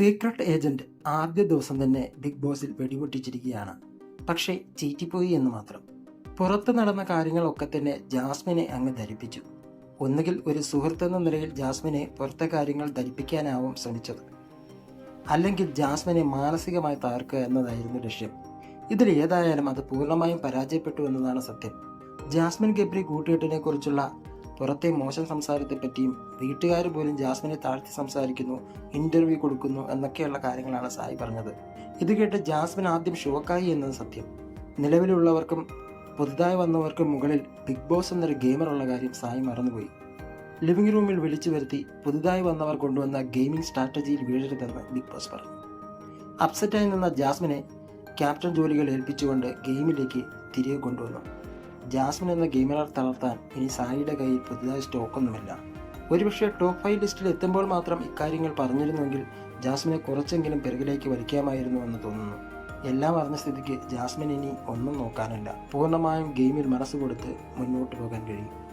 Secret agent ആദ്യ ദിവസം തന്നെ ബിഗ് ബോസിൽ വെടിപൊട്ടിച്ചിരിക്കുകയാണ്. പക്ഷേ ചീറ്റിപ്പോയി എന്ന് മാത്രം. പുറത്ത് നടന്ന കാര്യങ്ങളൊക്കെ തന്നെ ജാസ്മിനെ അങ്ങ് ധരിപ്പിച്ചു. ഒന്നുകിൽ ഒരു സുഹൃത്തെന്ന നിലയിൽ ജാസ്മിനെ പുറത്തെ കാര്യങ്ങൾ ധരിപ്പിക്കാനാവും ശ്രമിച്ചത്. അല്ലെങ്കിൽ ജാസ്മിനെ മാനസികമായി തകർക്കുക എന്നതായിരുന്നു ലക്ഷ്യം. ഇതിൽ ഏതായാലും അത് പൂർണമായും പരാജയപ്പെട്ടു എന്നതാണ് സത്യം. ജാസ്മിൻ ഗബ്രി കൂട്ടുകെട്ടിനെ കുറിച്ചുള്ള പുറത്തെ മോശം സംസാരത്തെപ്പറ്റിയും വീട്ടുകാർ പോലും ജാസ്മിനെ താഴ്ത്തി സംസാരിക്കുന്നു ഇന്റർവ്യൂ കൊടുക്കുന്നു എന്നൊക്കെയുള്ള കാര്യങ്ങളാണ് സായി പറഞ്ഞത്. ഇത് കേട്ട് ജാസ്മിൻ ആദ്യം ഷോക്കായി എന്നത് സത്യം. നിലവിലുള്ളവർക്കും പുതുതായി വന്നവർക്കും മുകളിൽ ബിഗ് ബോസ് എന്നൊരു ഗെയിമർ ഉള്ള കാര്യം സായി മറന്നുപോയി. ലിവിംഗ് റൂമിൽ വിളിച്ചു വരുത്തി പുതുതായി വന്നവർ കൊണ്ടുവന്ന ഗെയിമിംഗ് സ്ട്രാറ്റജിയിൽ വീഴരുതെന്ന് ബിഗ് ബോസ് പറഞ്ഞു. അപ്സെറ്റായി നിന്ന ജാസ്മിനെ ക്യാപ്റ്റൻ ജോലികൾ ഏൽപ്പിച്ചുകൊണ്ട് ഗെയിമിലേക്ക് തിരികെ കൊണ്ടുവന്നു. ജാസ്മിൻ എന്ന ഗെയിമറെ തളർത്താൻ ഇനി സായിയുടെ കയ്യിൽ പുതുതായി സ്റ്റോക്കൊന്നുമില്ല. ഒരുപക്ഷെ ടോപ്പ് ഫൈവ് ലിസ്റ്റിൽ എത്തുമ്പോൾ മാത്രം ഇക്കാര്യങ്ങൾ പറഞ്ഞിരുന്നെങ്കിൽ ജാസ്മിനെ കുറച്ചെങ്കിലും പിറകിലേക്ക് വലിക്കാമായിരുന്നു എന്ന് തോന്നുന്നു. എല്ലാം അറിഞ്ഞ സ്ഥിതിക്ക് ജാസ്മിൻ ഇനി ഒന്നും നോക്കാനില്ല. പൂർണമായും ഗെയിമിൽ മനസ്സ് കൊടുത്ത് മുന്നോട്ട് പോകാൻ കഴിയും.